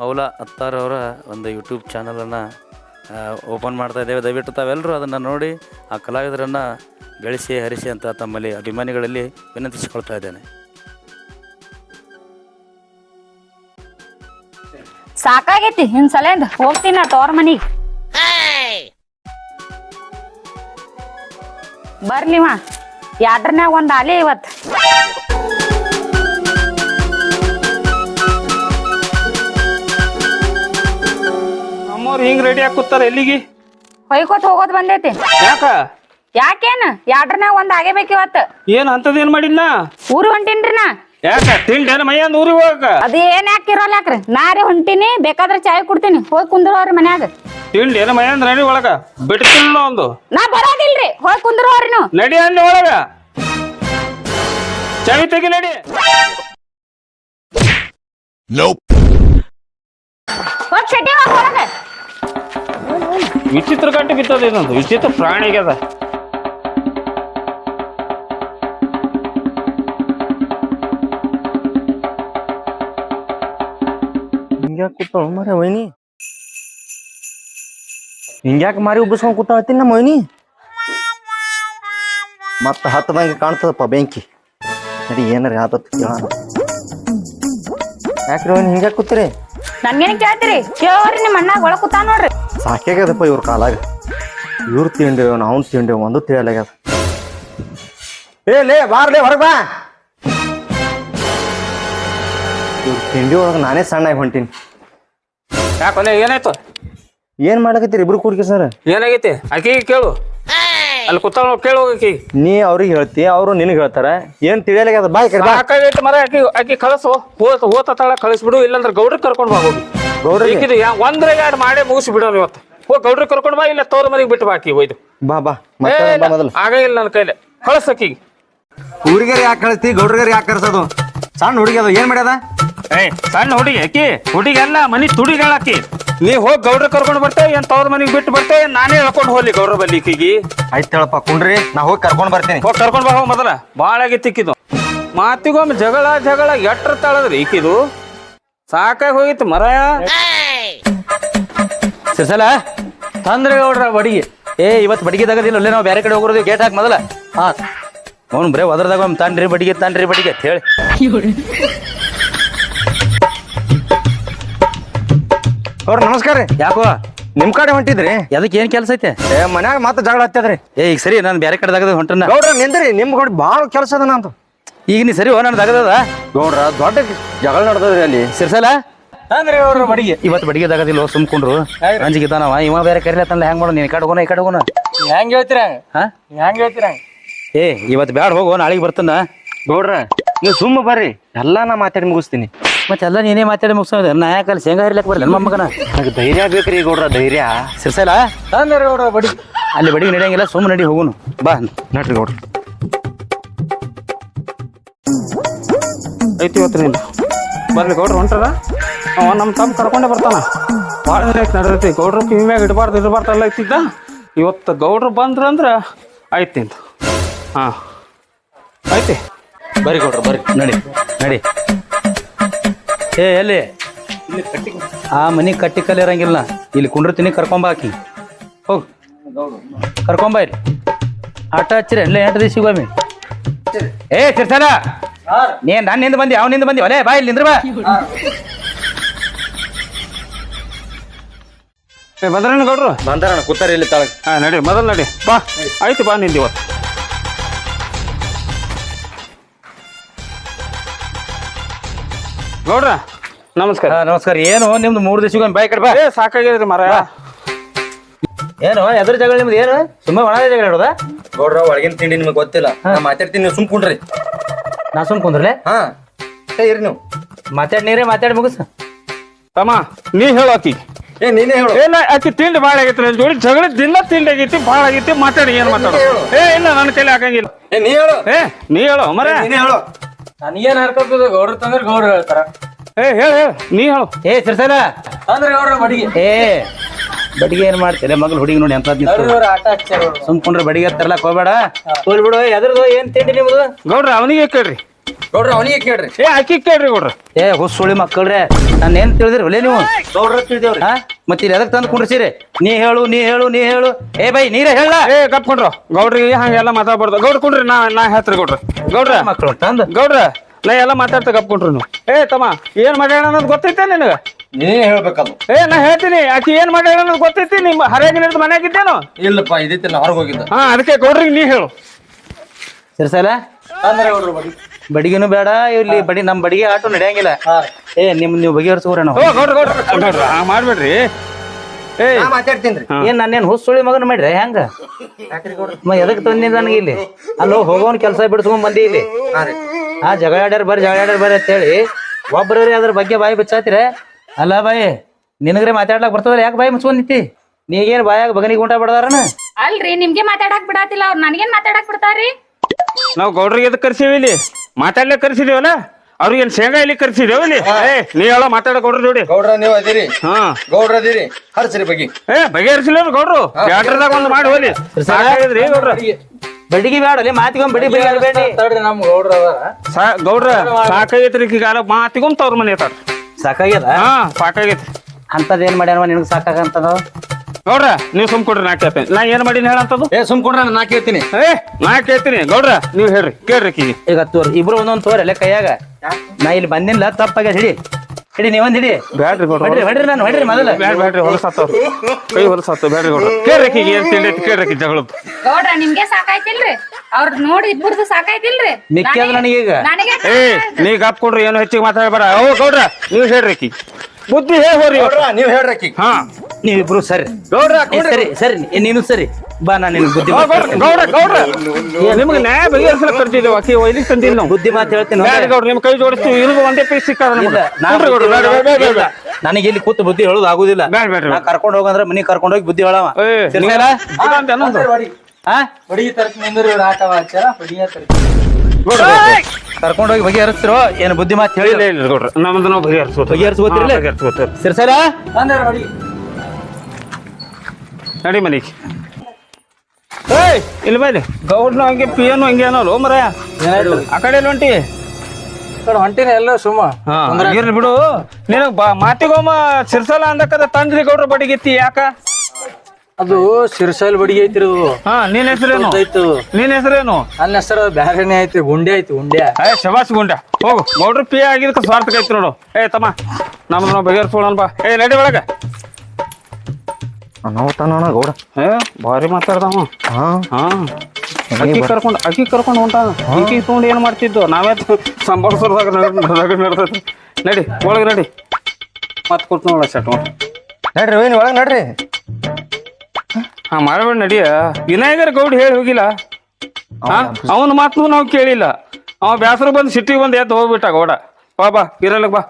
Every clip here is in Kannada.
ಮೌಲ ಅತ್ತಾರ್ ಅವರ ಒಂದು ಯೂಟ್ಯೂಬ್ ಚಾನಲನ್ನು ಓಪನ್ ಮಾಡ್ತಾ ಇದ್ದೇವೆ. ದಯವಿಟ್ಟು ತಾವೆಲ್ಲರೂ ಅದನ್ನು ನೋಡಿ, ಆ ಕಲಾವಿದರನ್ನು ಬೆಳೆಸಿ, ಹರಿಸಿ ಅಂತ ತಮ್ಮಲ್ಲಿ ಅಭಿಮಾನಿಗಳಲ್ಲಿ ವಿನಂತಿಸಿಕೊಳ್ತಾ ಇದ್ದೇನೆ. ಸಾಕಾಗೈತಿ, ಇನ್ ಸಲ ಹೋಗ್ತೀನಿ ನಾ ತೋರ್ ಬರ್ಲಿ ಬರ್ಲಿವ ಯಾಡ್ರನ್ಯಾಗ ಒಂದ್ ಆಲಿ ಇವತ್. ಹಿಂಗ್ ರೆಡಿ ಹಾಕುತ್ತಾರ ಎಲ್ಲಿಗೆ? ಹೊಯ್ಕೋತ್ ಹೋಗೋದ್ ಬಂದೈತಿ. ಯಾಕ? ಯಾಕೇನ? ಯಾಡ್ರನ್ಯಾಗ ಒಂದ್ ಆಗೇಬೇಕ್ ಇವತ್ತು. ಏನ್ ಅಂತದ್ ಏನ್ ಮಾಡಿಲ್ಲ ಊರು ಹೊಂಟೀನ್ರಿ ನಾ ಯಾಕ? ತಿಂಡಿ ಮೈಯಂದ್ ಊರಿಗೆ ಹೋಗಕ? ಅದ ಏನ್ ಯಾಕೆ ಇರೋಲ್ಲ ಯಾಕ್ರಿ? ನಾರೇ ಹೊಂಟೀನಿ ಬೇಕಾದ್ರೆ ಚಾಯ್ ಕುಡ್ತೀನಿ. ಹೋಗಿ ಕುಂದ್ರೋರಿ ಮನ್ಯಾಗ. ತಿಂಡಿ ಏನ ಮೈಯಂದ್ ನಡಿ ಒಳಗ? ಬಿಡ್ತಿಲ್ಲ ಒಂದು. ನಾ ಬರೋದಿಲ್ರಿ ಹೋಗಿ ಕುಂದ್ರೋರಿ ನೀವು ನಡಿ ಅಲ್ಲಿ ಒಳಗ. ಚಾವಿ ತೆಗಿ ನಡಿ. ಹೋಗಿ ಶೆಟ್ಟಿ ಹೋಗ್ ಒಳಗ. ವಿಚಿತ್ರ ಗಂಟೆ ಬಿತ್ತದ ಇದೊಂದು ವಿಚಿತ್ರ ಪ್ರಾಣಿಗದ ಹಿಂಗ್ಯಾಕ್ ವೈನಿ? ಹಿಂಗ್ಯಾಕ್ ಮಾರಿ ಉಬ್ಬಿಸ್ಕೊಂಡ್ ಕೂತಾಳತ್ತೀನಿ ನಮ್ಮ ವೈನಿ? ಮತ್ತ ಹತ್ತದಂಗೆ ಕಾಣ್ತದಪ್ಪ ಬೆಂಕಿ. ಏನಾರ ಯಾವ್ದು ಯಾಕ್ರಿ ವೈನಿ ಹಿಂಗ್ಯಾಕ್ ಕೂತ್ರಿ? ನನ್ಗೇನ್ ಕೇಳ್ತೀರಿ? ಕೇಳೋರಿ ನಿಮ್ಮ ಅಣ್ಣ ಒಳಗ್ ನೋಡ್ರಿ. ಸಾಕಾಗ್ಯದಪ್ಪ ಇವ್ರ ಕಾಲಾಗ. ಇವ್ರು ತಿಂಡೇವ್ ನಾವು ತಿಂಡೇವ್ ಒಂದು ತಿಳಿಯಲಾಗ್ಯದ ಏ ಲೇ ಬಾರ್ಲೇ ಹೊರಗ್ ಬಾ. ಇವ್ರ ತಿಂಡಿ ಒಳಗೆ ನಾನೇ ಸಣ್ಣಾಗಿ ಹೊಂಟೀನಿ. ಯಾಕೊಲೆ ಏನಾಯ್ತು? ಏನ್ ಮಾಡಕತ್ತೀರಿ ಇಬ್ರು ಕೂಡ್ಕೆ ಸರ್? ಏನಾಗೈತಿ? ಆಕಿಗೆ ಕೇಳು. ಅಲ್ಲಿ ಕೂತಾಳ ಕೇಳಿ ಆಕಿ ನೀ ಅವ್ರಿಗೆ ಹೇಳ್ತಿ ಅವರು ನಿನಗೆ ಹೇಳ್ತಾರ. ಏನ್ ತಿಳಿಯಲಾಗ್ಯದ ಬಾಯ್ ಕಡೆ ಬಾ. ಸಾಕಾಗೈತಿ ಮರ ಆಕಿ ಆಕಿ ಕಳಸು. ಹೋತ ಹೋತಾಳ ಕಳಿಸ್ಬಿಡು ಇಲ್ಲಾಂದ್ರೆ ಗೌಡ್ರಿಗೆ ಕರ್ಕೊಂಡು ಬಾ ಹೋಗಿ. ಗೌಡ್ರಿಗೆ? ಈಕಿದು ಯಾ- ಒಂದ್ರ ಎರಡು ಮಾಡಿ ಮುಗಿಸಿ ಬಿಡೋಣ ಇವತ್ತು. ಹೋಗಿ ಗೌಡ್ರಿಗೆ ಕರ್ಕೊಂಡು ಬಾ ಇಲ್ಲ ತೋರ ಮನೆಗೆ ಬಿಟ್ಟು ಬಾಕಿ ಒಯ್ದು ಬಾ ಬಾ ಆಗಿಲ್ಲ ಮತ್ತೆ ಬಾ ಮೊದಲು. ಆಗಂಗಿಲ್ಲ ನನ್ನ ಕೈಲಿ. ಕಳಸಕ್ಕಿಗೆ ಹುಡುಗರು ಯಾಕೆ ಕಳಿಸ್ತಿ ಗೌಡ್ರಿಗಾರ ಯಾಕೆ ಕರ್ಸೋದು? ಸಣ್ಣ ಹುಡುಗಿ ಅದು ಏನ್ ಮಾಡ್ಯದ? ಏಯ್ ಸಣ್ಣ ಹುಡುಗಿ ಆಕಿ. ಹುಡುಗಿ ಅಲ್ಲ ಮನಿ ತುಡಿಗಳಾಕಿ ನೀ ಹೋಗಿ ಗೌಡ್ರ ಕರ್ಕೊಂಡು ಬರ್ತೆ ಏನ್ ತವ್ರ ಮನೆಗೆ ಬಿಟ್ಟು ಬರ್ತೆ ನಾನೇ ಹೇಳ್ಕೊಂಡು ಹೋಗ್ಲಿ ಗೌಡ್ರ ಬಲ್ಲಿ ಈಕಿಗೆ. ಆಯ್ತು ಹೇಳಪ್ಪ ಕುಂಡ್ರಿ ನಾ ಹೋಗಿ ಕರ್ಕೊಂಡ್ ಬರ್ತೀನಿ. ಹೋಗಿ ಕರ್ಕೊಂಡು ಬಾ ಹೋಗ್ ಮೊದಲ. ಭಾಳ ಆಗಿತ್ತಿಕ್ಕಿದು ಇಕ್ಕಿದು ಮಾತಿಗೊಮ್ಮೆ ಜಗಳ ಜಗಳ ಎಟ್ರ ತಾಳದ್ರಿ ಈಕಿದು. ಸಾಕಾಗಿ ಹೋಗಿತ್ತು ಮರ ಸಿರ್ಸಲ ತಂದ್ರೆ ಗೌಡ್ರ ಬಡಿಗೆ. ಏ ಇವತ್ತು ಬಡಿಗೆ ತಗದಿಲ್ಲ ಅಲ್ಲೇ ನಾವು ಬೇರೆ ಕಡೆ ಹೋಗೋದು ಗೇಟ್ ಹಾಕಿ ಮೊದಲ. ಹಾ ಅವ್ನು ಬರೇ ಒದ್ರದಾಗ ಒಮ್ಮೆ ತಾನ್ರಿ ಬಡಿಗೆ ತಾನ್ರಿ ಬಡಿಗೆ ಅಂತ ಹೇಳಿ. ಅವ್ರ ನಮಸ್ಕಾರ ರೀ. ಯಾಕೋ? ನಿಮ್ ಕಡೆ ಹೊಂಟಿದ್ರಿ? ಅದಕ್ಕೆ ಏನ್ ಕೆಲಸ ಐತೆ? ಏ ಮನ್ಯಾಗ ಮತ್ತೆ ಜಗಳ ಹತ್ತದ್ರಿ ಏ ಈಗ ಸರಿ ನಾನು ಬೇರೆ ಕಡೆ ತಗದ ಹೊಂಟನ ಗೌಡ್ರ ನಿಂದ್ರಿ. ನಿಮ್ ಕೂಡ ಭಾಳ ಕೆಲಸ ಅದ ಅಂತ ಈಗ ನೀ ಸರಿ ಹೋ ನಾನು ತಗದದ ಗೌಡ್ರ ದೊಡ್ಡ ಜಗಳ ನಡ್ದದ್ರಿ ಅಲ್ಲಿ. ಸಿರ್ಸಲ? ಅಂದ್ರೆ ಅವ್ರ ಬಡಿಗೆ ಇವತ್ತು ಬಡಿಗೆ ತಗದಿಲ್ಲ ಸುಮ್ಕೊಂಡ್ರು ಅಂಜಿಗಿದ್ದಾನವ ಇವ ಬೇರೆ ಕರಿಲತ್ತಲ್ಲ ಹೆಂಗ್ ಮಾಡೋಣ ನೀನ್? ಈ ಕಡೆ ಹೋಗೋಣ ಈ ಕಡೆ ಹೋಗೋಣ. ಹೆಂಗ್ ಹೇಳ್ತೀರ ಹಾ? ಹೆಂಗ್ ಹೇಳ್ತೀರ ಏ ಇವತ್ತು ಬ್ಯಾಡ ಹೋಗೋ ನಾಳೆಗೆ ಬರ್ತನ. ಗೌಡ್ರ ನೀವು ಸುಮ್ಮ ಬರ್ರಿ. ಎಲ್ಲಾ ನಾ ಮಾತಾಡಿ ಮುಗಿಸ್ತೀನಿ. ಮತ್ತೆ ಎಲ್ಲ ನೀನೇ ಮಾತಾಡಿ ಮುಗಿಸೋದು ನಾ ಯಾಕಲ್ಲಿ ಶೇಂಗಾ ಹರಿಲಕ್ಕೆ ಬರಲ್ಲ? ನಮ್ಮ ಮಗನ ನನಗೆ ಧೈರ್ಯ ಬೇಕ್ರಿ ಗೌಡ್ರ ಧೈರ್ಯ. ಸಿರ್ಸಲ ಅಂದ್ರೆ ಗೌಡ್ರ ಬಡಿ. ಅಲ್ಲಿ ಬಡಿಗೆ ನಡೆಯಂಗಿಲ್ಲ ಸುಮ್ಮನೆ ನಡಿ ಹೋಗುನು. ಬಾ. ನಡ್ರಿ ಗೌಡ್ರ. ಐತಿ ಇವತ್ತು ನೀನು ಬರ್ಲಿ ಗೌಡ್ರು ಹೊಂಟಾರ ಅವ ನಮ್ಮ ತಮ್ಮ ಕರ್ಕೊಂಡೇ ಬರ್ತಾನ. ಭಾಳ ದಿನ ಗೌಡ್ರ ಗೌಡ್ರು ಕಿವಿಮ್ಯಾಗ ಇಡಬಾರ್ದು ಇಡಬಾರ್ದು ಎಲ್ಲ ಐತಿದ್ದ. ಇವತ್ತು ಗೌಡ್ರು ಬಂದ್ರಂದ್ರೆ ಆಯ್ತು ನಿಂದು. ಹಾಂ. ಐತಿ. ಬರಿ ಗೌಡ್ರ ಬರ್ರಿ. ನಡಿ ನಡಿ. ಏ ಎಲ್ಲಿ? ಆ ಮನಿ ಕಟ್ಟಿ ಕಲ್ಲಿ ಇರಂಗಿಲ್ಲ. ಇಲ್ಲಿ ಕುಂಡಿರ್ತೀನಿ ಕರ್ಕೊಂಬ ಹಾಕಿ ಹೋಗ್. ಕರ್ಕೊಂಬ ಇಲ್ಲಿ. ಆಟ ಹಚ್ಚಿರಿ ಎಲ್ಲ ಎಂಟು ದಿವಸ ಸಿಗೋಮಿ ಏ ತಿರ್ಸಲ ನೀನ್ ನನ್ನಿಂದ ಬಂದಿ ಅವನಿಂದ ಬಂದಿ. ಒಲೆ ಬಾ ಇಲ್ಲಿ ನಿಂದ್ರ ಬಾ. ಏ ಬಂದ್ರಣ್ಣ ಗೌಡ್ರು? ಬಂದಾರಣ ಕೂತಾರ ಇಲ್ಲಿ ತಳಗ ಹಾಂ ನಡಿ ಮೊದಲು ನಡಿ. ಬಾ. ಆಯ್ತು ಬಾ ನಿಂದು ಇವತ್ತು. ಗೌಡ್ರ ನಮಸ್ಕಾರ. ಹಾ, ನಮಸ್ಕಾರ. ಏನು ನಿಮ್ದು ಮೂರು ದಿವಸ ಬಾಯ್ ಕಡೆ ಬಾ. ಏ ಸಾಕಾಗಿದ್ರಿ ಮರ ಏನು ಎದ್ರ ಜಗಳ ನಿಮ್ದು ಏನು? ಸುಮ್ಮನೆ ಒಣ ಜಗಳ ಇಡೋದಾ ಗೌಡ್ರ ಒಳಗಿನ ತಿಂಡಿ ನಿಮಗೆ ಗೊತ್ತಿಲ್ಲ. ನಾ ಮಾತಾಡ್ತೀನಿ ನೀವು ಸುಮ್ ಕುಂಡ್ರಿ. ನಾ ಸುಮ್ ಕುಂದ್ರಲೆ? ಹಾ. ಏ, ಇರಿ ನೀವು. ಮಾತಾಡಿ ನೀರೇ ಮಾತಾಡಿ ಮುಗಿಸ. ತಮ್ಮ ನೀ ಹೇಳು ಆಕಿ. ಏ ನೀನೇ ಹೇಳು. ಏನ ಆಕಿ ತಿಂಡಿ ಭಾಳ ಆಗೈತಿ ನನ್ನ ಜೋಡಿ. ಜಗಳ ದಿನ ತಿಂಡಿ ಆಗೈತಿ ಭಾಳ ಆಗೈತಿ ಮಾತಾಡಿ ಏನ್ ಮಾತಾಡು ಏ ಇಲ್ಲ ನನ್ನ ತಲೆ ಹಾಕಂಗಿಲ್ಲ. ಏ ನೀ ಹೇಳು. ಏ ನೀ ಹೇಳು ಮರ ನೀನೇ ಹೇಳು. ನನಗೇನ್ ಹರ್ಕೊತದ ಗೌಡ್ರ ತಂದ್ರೆ ಗೌಡ್ರ ಹೇಳ್ತಾರ. ಏ ಹೇಳು ಹೇಳು. ನೀ ಹೇಳು. ಏ ಸಿರ್ಸಲ ಅಂದ್ರೆ ಗೌಡ್ರ ಬಡಿಗೆ ಏ ಬಡಿಗೆ ಏನ್ ಮಾಡ್ತೀರ? ಮಗಳು ಹುಡುಗಿ ನೋಡಿ ಅಂತ ಆಟ ಹಚ್ಚಾರ ಅವ್ರು. ಸುಮ್ಕೊಂಡ್ರೆ ಬಡಿಗೆ ತರ್ಲಕ್ ಹೋಗ್ಬೇಡ. ಹೋಗ್ಬಿಡು ಎದ್ರದು ಏನ್ ತಿಂಡಿ ನಿಮ್ದು? ಗೌಡ್ರ ಅವನಿಗೆ ಕೇಳ್ರಿ. ಗೌಡ್ರ ಅವನಿಗೆ ಕೇಳ್ರಿ. ಏ ಅಕ್ಕಿ ಕೇಳ್ರಿ ಗೌಡ್ರ. ಏ ಹುಸುಳಿ ಮಕ್ಕಳ್ರೆ ನಾನು ಏನ್ ತಿಳಿದಿರಿ ಒಲೆ ನೀವು? ಗೌಡ್ರ ತಿಳಿದೇವ್ರಿ. ಹಾ? ಮತ್ತೆ ಇಲ್ಲಿ ಎದಕ್ ತಂದು ಕುಂಡ್ರಿಸಿರಿ? ನೀ ಹೇಳು ನೀ ಹೇಳು ನೀ ಹೇಳು. ಏ ಬೈ ನೀರೇ ಹೇಳ. ಏ ಕಪ್ಕೊಂಡ್ರು ಗೌಡ್ರಿ ಹಂಗೆಲ್ಲ ಮಾತಾಡ್ಬಾರ್ದು. ಗೌಡ್ರ ಕುಂಡ್ರಿ ನಾ ನಾ ಹೇಳ್ತೀರಿ ಗೌಡ್ರ. ಗೌಡ್ರ. ಮಕ್ಕಳು ತಂದು. ಗೌಡ್ರ ನಾ ಎಲ್ಲ ಮಾತಾಡ್ತಾ ಕಪ್ಕೊಂಡ್ರು ನೀವು ಏ ತಮ್ಮ ಏನ್ ಮಾಡ್ಯಾಣ ಅನ್ನೋದು ಗೊತ್ತೈತೆ ನಿನಗ? ನೀನೇ ಹೇಳ್ಬೇಕದು ಏ ನಾ ಹೇಳ್ತೀನಿ ಆಕಿ ಏನ್ ಮಾಡ್ಯಾಣ ಅನ್ನೋದು ಗೊತ್ತೈತಿ ನಿಮ್ಮ ಹರಿಯಾಗಿ ನಿಂತು ಮನ್ಯಾಗಿದ್ದೇನು? ಇಲ್ಲಪ್ಪ ಇದೈತಿ ನಾ ಹೊರಗೆ ಹೋಗಿದ್ದ. ಹಾ ಅದಕ್ಕೆ ಗೌಡ್ರಿಗೆ ನೀ ಹೇಳು. ಸಿರ್ಸಲ? ಅಂದ್ರೆ ಗೌಡ್ರ ಬಡಿ. ಬಡಿಗೆನು ಬೇಡ ಇಲ್ಲಿ ಬಡಿ ನಮ್ ಬಡಿಗೆ ಆಟೋ ನಡೆಯಂಗಿಲ್ಲ. ಏ ನಿಮ್ ನೀವು ಬಗೆಹರಿಸ್ಕೋರ ಓ ಗೌಡ್ರ ಗೌಡ್ರ ಗೌಡ್ರ ಹಾ ಮಾಡ್ಬೇಡ್ರಿ. ಏ. ನಾ ಮಾತಾಡ್ತೀನಿ ಏನ್ ನಾನೇನ್ ಹುಸ್ಸುಳಿ ಮಗನ ಮಾಡ್ರಿ ಹೆಂಗ? ಎದಕ್ ತಂದಿ ನನಗೆ ಇಲ್ಲಿ? ಅಲ್ಲೋ ಹೋಗೋನ್ ಕೆಲಸ ಬಿಡಿಸ್ಕೊಂಡ್ ಬಂದಿ ಇಲ್ಲಿ. ಹಾ ಜಗಳ ಆಡ್ಯಾರ ಬರ್ರಿ ಜಗಳ ಆಡ್ಯಾರ ಬರ್ರಿ ಅಂತ ಹೇಳಿ ಒಬ್ರಿ ಅದ್ರ ಬಗ್ಗೆ ಬಾಯಿ ಬಿಚ್ಚಾತಿರ. ಅಲ್ಲ ಬಾಯಿ ನಿನಗ್ರೆ ಮಾತಾಡ್ಲಾಕ್ ಬರ್ತದ್ರ ಯಾಕೆ ಬಾಯಿ ಮುಚ್ಕೊಂಡ್ ನಿಂತಿ? ನೀಗೇನ್ ಬಾಯಾಗ ಬಗನಿಗೆ ಉಂಟ ಬಿಡದಾರನ? ಅಲ್ರಿ ನಿಮ್ಗೆ ಮಾತಾಡಕ್ ಬಿಡಾತಿಲ್ಲ ಅವ್ರು ನನಗೇನ್ ಮಾತಾಡಕ್ ಬಿಡ್ತಾರ್ರಿ? ನಾವ್ ಗೌಡ್ರಿಗೆ ಎದಕ್ ಕರ್ಸೀವಿ ಇಲ್ಲಿ? ಮಾತಾಡ್ಲಿಕ್ಕೆ ಕರ್ಸಿದೇವಲ್ಲ? ಅವ್ರಿಗೆ ಏನ್ ಶೇಂಗಾ ಇಲ್ಲಿ ಕರ್ಸಿದೇವ ಇಲ್ಲಿ? ಏ ನೀ ಹೇಳೋ ಮಾತಾಡ ಗೌಡ್ರ ನೋಡಿ ಗೌಡ್ರ ನೀವು ಅದಿರಿ. ಹಾ. ಗೌಡ್ರ ಅದಿರಿ. ಹರ್ಸ್ರಿ ಬಗ್ಗೆ ಏ ಬಗೆಹರಿಸಿಲ್ಲ ಗೌಡ್ರು. ಎರಡರದಾಗ ಒಂದು ಮಾಡಿ ಹೋಲಿ. ಸಾಕಾಗಿದ್ರಿ ಗೌಡ್ರ. ಬಡಿಗೆ ಬೇಡಲಿ ಅಲ್ಲಿ ಮಾತಿಗೊಂದ್ ಬಡಿ ಹೇಳಬೇಡಿ ತಡ್ರಿ ನಮ್ ಗೌಡ್ರ ಸಾ ಗೌಡ್ರ ಸಾಕಾಗೈತ್ರಿ ಈಗ ಮಾತಿಗೊಂತ ಅವ್ರ ಮನೆ ಐತಾರ ಸಾಕಾಗ್ಯದ? ಹಾ ಸಾಕಾಗೈತಿ ಅಂತದ್ ಏನ್ ಮಾಡ್ಯಾನವ ನಿನಗೆ ಸಾಕಾಗಂತದ? ಗೌಡ್ರ ನೀವು ಸುಮ್ ಕೊಡ್ರಿ ನಾ ಕೇಳ್ತೀನಿ. ನಾ ಏನ್ ಮಾಡೀನಿ ಹೇಳಂತದ್ದು ಏ ಸುಮ್ ಕೊಡ್ರ ನಾ ಕೇಳ್ತೀನಿ. ಏ ನಾ ಕೇಳ್ತೀನಿ. ಗೌಡ್ರ ನೀವು ಹೇಳ್ರಿ ಕೇಳ್ರಿ ಈಗ ತೋರ್ ಇಬ್ರು ಒಂದೊಂದ್ ತೋರ್ ಅಲ್ಲೇ ಕೈಯಾಗ. ನಾ ಇಲ್ಲಿ ಬಂದಿಲ್ಲ ತಪ್ಪಾಗ್ಯದ ಹಿಡಿ. ಹಿಡಿ ಒಂದ್ ಹಿಡಿ. ಬ್ಯಾಡ್ರಿ ಕೊಡ್ರಿ ಹೊಡ್ರಿ ಹೊಡ್ರಿ ನಾನು ಹೊಡ್ರಿ ಮೊದಲ. ಬ್ಯಾಡ್ ಬ್ಯಾಡ್ರಿ ಹೊಲಸಾತವ್ರು ಕೈ ಹೊಲಸಾತು ಬ್ಯಾಡ್ರಿ ಕೊಡ್ರಿ ಕೇಳ್ರಿ ಆಕಿಗೆ ಏನ್ ತಿಂಡೈತಿ ಐತಿ ಕೇಳ್ರಿ ಆಕಿ ಗೌಡ್ರ ನಿಮ್ಗೆ ಸಾಕಾಯ್ತಿಲ್ರಿ? ಅವ್ರ ನೋಡಿ ಇಬ್ಬರದು ಸಾಕಾಯ್ತಿಲ್ರಿ? ನಿಕ್ಕೆ ನನಗೀಗ. ನನಗೆ ಏ ನೀ ಗಪ್ ಕೊಡ್ರಿ ಏನು ಹೆಚ್ಚಿಗೆ ಮಾತಾಡಬೇಡ. ಓ ಗೌಡ್ರ ನೀವು ಹೇಳ್ರಿ ಆಕಿ ಬುದ್ಧಿ ಹೇ ಹೋರಿ. ಗೌಡ್ರ ನೀವ್ ಹೇಳ್ರಿ ಆಕಿ ಹಾ. ನೀವಿಬ್ರು ಸರಿ. ಗೌಡ್ರ ಸರಿ ಸರಿ ನೀನು ಸರಿ. ಬಾ ನಾನು ಬುದ್ಧಿ ಓ, ಮಾತ್ ಗೌಡ್ರ ಹೇಳ್ತೀನಿ. ಗೌಡ್ರ ಗೌಡ್ರ. ನಿಮ್ಗೆ ನ್ಯಾಯ ಬಗೆಹರಿಸಲು ಕರ್ತಿದ್ದೇವೆ ಆಕಿ ಒಯ್ಲಿಕ್ಕೆ ತಂದಿಲ್ಲ ನಾವು ಬುದ್ಧಿ ಮಾತು ಹೇಳ್ತೀನಿ ಗೌಡ್ರ ನಿಮ್ ಕೈ ಜೋಡಿಸ್ತೀವಿ. ಇವ್ರಿಗೂ ಒಂದೇ ಪೀಸ್ ಸಿಕ್ಕಾದ ಇಲ್ಲ, ನಮ್ಗೆ ನೋಡ್ರಿ ಗೌಡ್ರ ನನಗೆ ಇಲ್ಲಿ ಕೂತು ಬುದ್ಧಿ ಹೇಳೋದು ಆಗುದಿಲ್ಲ. ನಾ ಕರ್ಕೊಂಡು ಹೋಗಂದ್ರೆ ಮನಿ ಕರ್ಕೊಂಡು ಹೋಗಿ ಬುದ್ಧಿ ಹೇಳವ. ಏ ಸಿರ್ಸಲ? ಅಂತ ಅನ್ನೊಂದು. ಬಡಿ ಹಾ ಬಡಿ ತರ್ತೀನಿ ನಿಂದ್ರಿ ಇವ್ರ ಆಟವ ಹಚ್ಚಾರ ಬಡಿಯ ತರ್ತೀನಿ ಕರ್ಕೊಂಡು ಹೋಗಿ ಬಗೆಹರಿಸ್ತಿರೋ ಏನು ಬುದ್ಧಿ ಮಾತು ಇಲ್ಲ ಹೇಳಿ ಇಲ್ಲ ಗೌಡ್ರ. ನಮ್ದು ನಾವು ಬಗೆಹರಿಸ್ಬೋದು ಅಂದ್ರೆ ನಡಿ ಮನಿಗೆ. ಏಯ್! ಇಲ್ಲಿ ಬೈಲಿ ಗೌಡ್ನು ಹಂಗೆ ಪಿ ಎನ್ ಹಂಗೆ ಅನ್ನೋಲ್ಲ ಮರ ಆ ಕಡೆ ಎಲ್ಲಿ ಹೊಂಟಿ ಕಡೆ ಹೊಂಟಿನ ಎಲ್ಲ ಸುಮ್ಮ. ಇರ್ಲಿ ಬಿಡು. ನಿನಗ್ ಬಾ ಮಾತಿಗೊಮ್ಮ ಸಿರ್ಸಲ ಅಂದಕ್ಕದ ತಂದ್ರಿ ಗೌಡ್ರ ಬಡಿಗಿತ್ತಿ ಯಾಕ? ಅದು ಸಿರ್ಸಲ್ ಬಡಿಗೆ ಐತ್ರಿ ಅದು. ಹಾ ನಿನ್ ಹೆಸರೇನು? ಐತು ನಿನ್ ಹೆಸರೇನು? ನನ್ನ ಹೆಸರು ಬ್ಯಾರೆನೇ ಐತಿ ಗುಂಡೆ ಐತಿ ಗುಂಡೆ. ಏ ಶಬಾಸ್ ಗುಂಡೆ. ಹೋಗು. ಗೌಡ್ರ ಪಿ ಆಗಿದ್ದಕ್ಕೆ ಸ್ವಾರ್ಥಕ್ಕೆ ಐತಿ ನೋಡು. ಏ ತಮ್ಮ ನಮ್ಮ ನಾವು ಬಗೆಹರಿಸೋಣ ಬಾ. ಏ ನಡಿ ಒಳಗ. ಅನಾಹುತಾನ ಗೌಡ ಏ ಭಾರಿ ಮಾತಾಡ್ದವ. ಹಾ. ಹಾ. ಅಕ್ಕಿ ಕರ್ಕೊಂಡು ಅಕ್ಕಿ ಕರ್ಕೊಂಡು ಹೊಂಟ. ಅಕ್ಕಿ ತೊಗೊಂಡು ಏನು ಮಾಡ್ತಿದ್ದು? ನಾವೇ ಸಂಭಾಳಿಸೋದಾಗ ನಡ್ದೈತಿ. ನಡಿ ಒಳಗೆ ನಡಿ. ಮತ್ತೆ ಕೊಟ್ಟು ನೋಡ ಸೆಟ್ ನಡ್ರಿ ಒಯ್ನಿ ಒಳಗೆ ನಡ್ರಿ. ಹಾ ಮಾಡಬೇಡ ನಡಿಯ ವಿನಾಯಕರ ಗೌಡ್ ಹೇಳಿ ಹೋಗಿಲ್ಲ. ಹಾ ಅವನ ಮಾತು ನಾವು ಕೇಳಿಲ್ಲ. ಅವ ಬ್ಯಾಸರು ಬಂದು ಸಿಟ್ಟಿಗೆ ಬಂದು ಎದ್ದು ಹೋಗ್ಬಿಟ್ಟ ಗೌಡ. ಬಾ ಬಾ ಇರಲ್ಲ ಬಾ.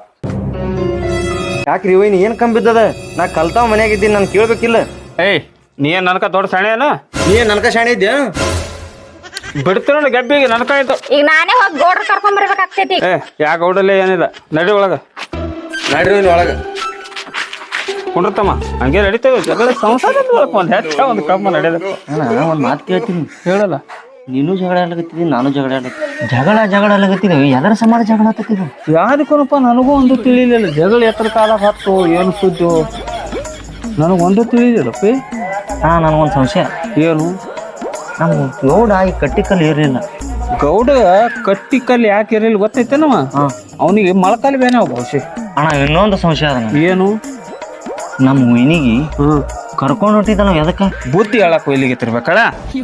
ಯಾಕ್ರಿ ಒಯ್ನಿ ಏನ್ ಕಂಬಿದ್ದದ ಬಿದ್ದದ? ನಾ ಕಲ್ತಾವ ಮನ್ಯಾಗ ಇದ್ದೀನಿ ನಾನು ಕೇಳ್ಬೇಕಿಲ್ಲ. ಏಯ್ ನೀ ಏನ್ ನನ್ಕ ದೊಡ್ಡ ಸಣ್ಣ ನೀ ಏನ್ ನನ್ಕ ಶಾಣೆ ಇದ್ಯಾ? ಬಿಡ್ತಿರೋಣ ಗಬ್ಬಿಗೆ ನನ್ಕ ಆಯ್ತು ಈಗ ನಾನೇ ಹೋಗಿ ಗೌಡ್ರ ಕರ್ಕೊಂಡ್ ಬರ್ಬೇಕಾಗ್ತೈತಿ. ಏ ಯಾ ಗೌಡಲ್ಲೇ ಏನಿಲ್ಲ. ನಡಿ ಒಳಗ. ನಡ್ರಿ ಇಲ್ಲಿ ಒಳಗ. ಕುಂಡ್ರತಮ್ಮ ಹಂಗೆ ನಡೀತೇವೆ ಜಗಳ ಸಂಸಾರ ಒಂದು ಹೆಚ್ಚ ಒಂದು ಕಮ್ಮ ನಡೆದ ಒಂದು ಒಂದ್ ಮಾತು ಕೇಳ್ತೀನಿ ಹೇಳಲ್ಲ ನೀನು ಜಗಳ ಆಡ್ಲಕತ್ತಿದಿ ನಾನು ಜಗಳ ಜಗಳ ಜಗಳ ಲಗತ್ತಿದೆ ಎಲ್ಲರ ಸಮಾನ ಜಗಳ ಆತತ್ತಿದ್ವು ಯಾರಿಗೂನಪ್ಪ ನನಗೂ ಒಂದು ತಿಳಿಲಿಲ್ಲ. ಜಗಳ ಎತ್ತರ ಕಾಲ ಹತ್ತು ಏನು ಸುದ್ದು ನನಗೊಂದು ತಿಳಿದಿಲ್ಲಪ್ಪ ಹಾ ನನಗೊಂದು ಸಂಶಯ. ಏನು? ನಮ್ಮ ಗೌಡ ಈ ಕಟ್ಟಿಕಲ್ ಇರಲಿಲ್ಲ. ಗೌಡ ಕಟ್ಟಿ ಕಲ್ಲಿ ಯಾಕೆ ಇರಲಿಲ್ಲ ಗೊತ್ತೈತೇನವ? ನಮ್ಮ ಅವನಿಗೆ ಮೊಳಕಾಲು ಬೇನೆ ಬಹುಶಃ ಅಣ್ಣ ಇನ್ನೊಂದು ಸಂಶಯ ಅದ ಏನು? ನಮ್ಮ ಮೀನಿಗೆ ಕರ್ಕೊಂಡು ಹೊಂಟಿದ್ದ ನಾವು ಎದಕ್ಕ ಬುದ್ಧಿ ಹೇಳಕ್ ಇಲ್ಲಿಗೆ ತಿರ್ಬೇಕಳ?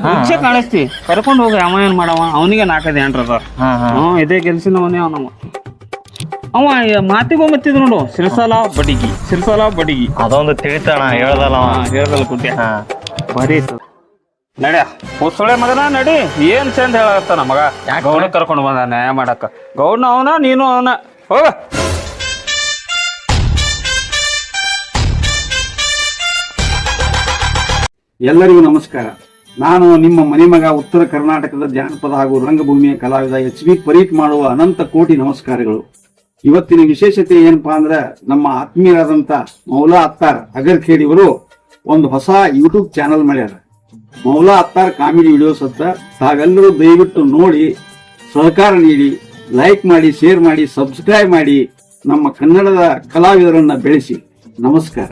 ಮುಂಚೆ ಕಾಣಿಸ್ತಿ. ಕರ್ಕೊಂಡು ಹೋಗಿ ಅವ ಏನ್ ಮಾಡವ ಅವನಿಗೆ ನಾಕದ ಏನ್ರದ ಹಾ ಹಾ. ಇದೇ ಗೆಲ್ಸಿನವನೇ ಅವನವ ಅವ ಮಾತಿಗೊಮ್ಮತ್ತಿದ್ ನೋಡು ಸಿರ್ಸಾಲ ಬಡಿಗಿ ಸಿರ್ಸಾಲ ಬಡಿಗಿ. ಅದೊಂದು ತಿಳಿತಾಣ ಹೇಳ್ದಲ್ಲ ಅವ. ಹೇಳ್ದಲ್ಲ ಕುಟ್ಟಿ ಹಾ. ಬರೀ ನಡ್ಯ ಹೊಸಳೆ ಮಗನ ನಡಿ. ಏನ್ ಚಂದ ಹೇಳತ್ತ ಮಗ. ಗೌಡ ಕರ್ಕೊಂಡು ಬಂದ ನ್ಯಾಯ ಮಾಡಕ್ಕ ಗೌಡ್ನ ಅವನ ನೀನು ಅವನ. ಹೋಗ. ಎಲ್ಲರಿಗೂ ನಮಸ್ಕಾರ. ನಾನು ನಿಮ್ಮ ಮನೆಮಗ ಉತ್ತರ ಕರ್ನಾಟಕದ ಜಾನಪದ ಹಾಗೂ ರಂಗಭೂಮಿಯ ಕಲಾವಿದ ಎಚ್ ವಿ ಪರೀಟ್ ಮಾಡುವ ಅನಂತ ಕೋಟಿ ನಮಸ್ಕಾರಗಳು. ಇವತ್ತಿನ ವಿಶೇಷತೆ ಏನಪ್ಪಾ ಅಂದ್ರೆ ನಮ್ಮ ಆತ್ಮೀಯರಾದಂತ ಮೌಲಾ ಅತ್ತಾರ್ ಅಗರ್ಖೇಡಿಯವರು ಒಂದು ಹೊಸ ಯೂಟ್ಯೂಬ್ ಚಾನೆಲ್ ಮಾಡ್ಯಾರ. ಮೌಲಾ ಅತ್ತಾರ್ ಕಾಮಿಡಿ ವಿಡಿಯೋಸ್ ಅಂತ ತಾವೆಲ್ಲರೂ ದಯವಿಟ್ಟು ನೋಡಿ, ಸಹಕಾರ ನೀಡಿ, ಲೈಕ್ ಮಾಡಿ, ಶೇರ್ ಮಾಡಿ, ಸಬ್ಸ್ಕ್ರೈಬ್ ಮಾಡಿ ನಮ್ಮ ಕನ್ನಡದ ಕಲಾವಿದರನ್ನ ಬೆಳೆಸಿ. ನಮಸ್ಕಾರ.